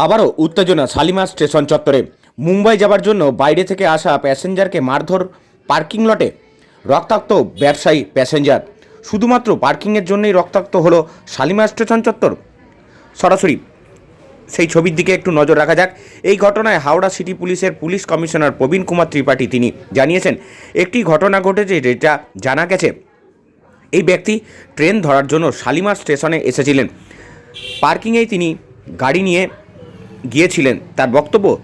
আবারও উত্তেজনা শালিমার স্টেশন চত্বরে। মুম্বাই যাবার জন্য বাইরে থেকে আসা প্যাসেঞ্জারকে মারধর পার্কিং লটে। রক্তাক্ত ব্যবসায়ী প্যাসেঞ্জার। শুধুমাত্র পার্কিংয়ের জন্যই রক্তাক্ত হলো শালিমার স্টেশন চত্বর। সরাসরি সেই ছবির দিকে একটু নজর রাখা যাক। এই ঘটনায় হাওড়া সিটি পুলিশের পুলিশ কমিশনার প্রবীণ কুমার ত্রিপাঠী তিনি জানিয়েছেন, একটি ঘটনা ঘটেছে যেটা জানা গেছে। এই ব্যক্তি ট্রেন ধরার জন্য শালিমার স্টেশনে এসেছিলেন। পার্কিংয়েই তিনি গাড়ি নিয়ে গিয়েছিলেন, তার বক্তব্য,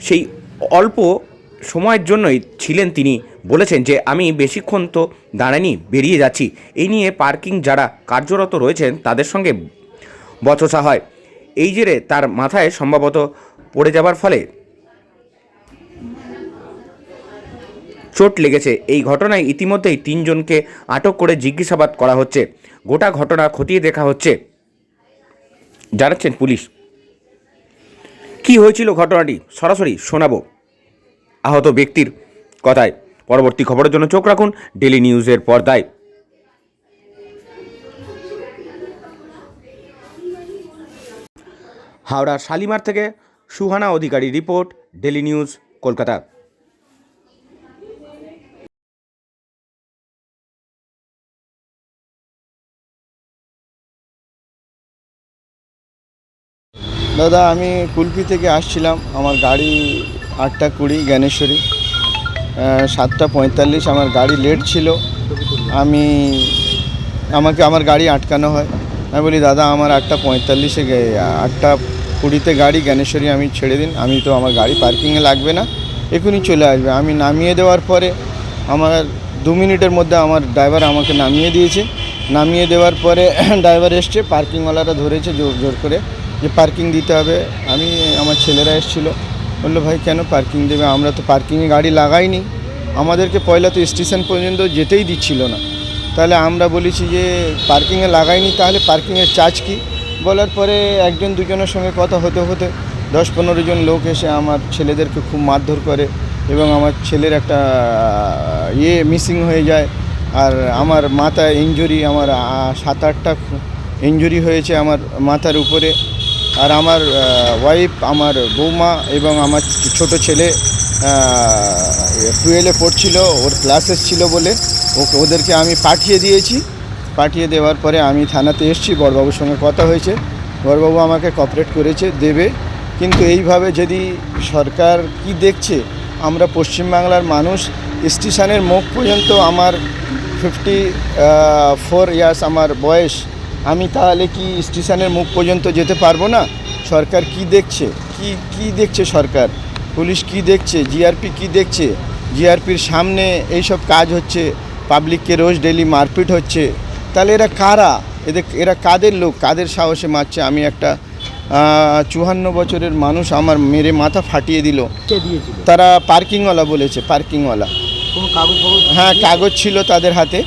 সেই অল্প সময়ের জন্যই ছিলেন তিনি। বলেছেন যে, আমি বেশিক্ষণ তো দাঁড়ানি বেরিয়ে যাচ্ছি। এই নিয়ে পার্কিং যারা কার্যরত রয়েছেন, তাদের সঙ্গে বচসা হয়। এই জেরে তার মাথায় সম্ভবত পড়ে যাবার ফলে চোট লেগেছে। এই ঘটনায় ইতিমধ্যেই তিনজনকে আটক করে জিজ্ঞাসাবাদ করা হচ্ছে। গোটা ঘটনা খতিয়ে দেখা হচ্ছে। জানাচ্ছেন পুলিশ। কি হয়েছিল ঘটনাটি? সরাসরি শোনাবো। আহত ব্যক্তির কথায় পরবর্তী খবরের জন্য চোখ রাখুন ডেলি নিউজের পর্দায়। হাওড়া শালিমার থেকে Suhana Adhikari report daily news, Kolkata. দাদা, আমি কুলপি থেকে আসছিলাম। আমার গাড়ি আটটা কুড়ি, জ্ঞানেশ্বরী। সাতটা পঁয়তাল্লিশ, আমার গাড়ি লেট ছিল। আমি, আমাকে আমার গাড়ি আটকানো হয়। আমি বলি, দাদা, আমার আটটা পঁয়তাল্লিশে আটটা কুড়িতে গাড়ি, জ্ঞানেশ্বরী, আমি ছেড়ে দিন। আমি তো আমার গাড়ি পার্কিংয়ে লাগবে না। এখনই চলে আসবে। আমি নামিয়ে দেওয়ার পরে আমার দু মিনিটের মধ্যে আমার ড্রাইভার আমাকে নামিয়ে দিয়েছে। নামিয়ে দেওয়ার পরে ড্রাইভার এসছে পার্কিংওয়ালারা ধরেছে জোর জোর করে। যে পার্কিং দিতে হবে। আমি, আমার ছেলেরা এসেছিল। বলল, ভাই, কেন পার্কিং দেবে? আমরা তো পার্কিংয়ে গাড়ি লাগাইনি। আমাদেরকে পয়লা তো স্টেশন পর্যন্ত যেতেই দিচ্ছিল না। তাহলে আমরা বলেছি যে পার্কিংয়ে লাগাইনি, তাহলে পার্কিংয়ের চার্জ কি? বলার পরে একজন দুজনের সঙ্গে কথা হতে হতে দশ পনেরো জন লোক এসে আমার ছেলেদেরকে খুব মারধর করে এবং আমার ছেলের একটা ইয়ে মিসিং হয়ে যায়। আর আমার মাথায় ইঞ্জুরি আমার সাত আটটা ইঞ্জুরি হয়েছে আমার মাথার উপরে। আর আমার ওয়াইফ আমার বৌমা এবং আমার ছোট ছেলে টুয়েলভে পড়ছিল, ওর ক্লাসেস ছিল বলে ওকে, ওদেরকে আমি পাঠিয়ে দিয়েছি। পাঠিয়ে দেওয়ার পরে আমি থানাতে এসেছি বড়বাবুর সঙ্গে কথা হয়েছে। বড়বাবু আমাকে কপারেট করেছে, দেবে। কিন্তু এইভাবে যদি সরকার কি দেখছে, আমরা পশ্চিমবাংলার মানুষ স্টেশনের মুখ পর্যন্ত আমার ফিফটি ফোর ইয়ার্স আমার বয়স আমি তাহলে কি স্টেশনের মুখ পর্যন্ত যেতে পারব না? সরকার কি দেখছে? কি কি দেখছে সরকার? পুলিশ কি দেখছে? জিআরপি কি দেখছে? জিআরপির সামনে এইসব কাজ হচ্ছে পাবলিককে রোজ ডেলি মারপিট হচ্ছে। তাহলে এরা কারা? এদের এরা কাদের লোক? কাদের সাহসে মারছে? আমি একটা চুয়ান্ন বছরের মানুষ আমার মেরে মাথা ফাটিয়ে দিল। তারা পার্কিংওয়ালা বলেছে পার্কিংওয়ালা কাগজ হ্যাঁ কাগজ ছিল তাদের হাতে।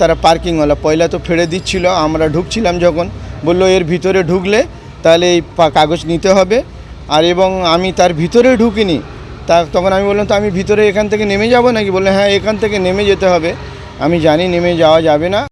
তারা পার্কিংওয়ালা। পয়লা তো ফেড়ে দিচ্ছিল, আমরা ঢুকছিলাম যখন। বলল, এর ভিতরে ঢুকলে তাহলে এই কাগজ নিতে হবে। আর এবং আমি তার ভিতরে ঢুকিনি। তা তখন আমি বললাম, তো আমি ভিতরে এখান থেকে নেমে যাব নাকি? বললে হ্যাঁ এখান থেকে নেমে যেতে হবে। আমি জানি, নেমে যাওয়া যাবে না।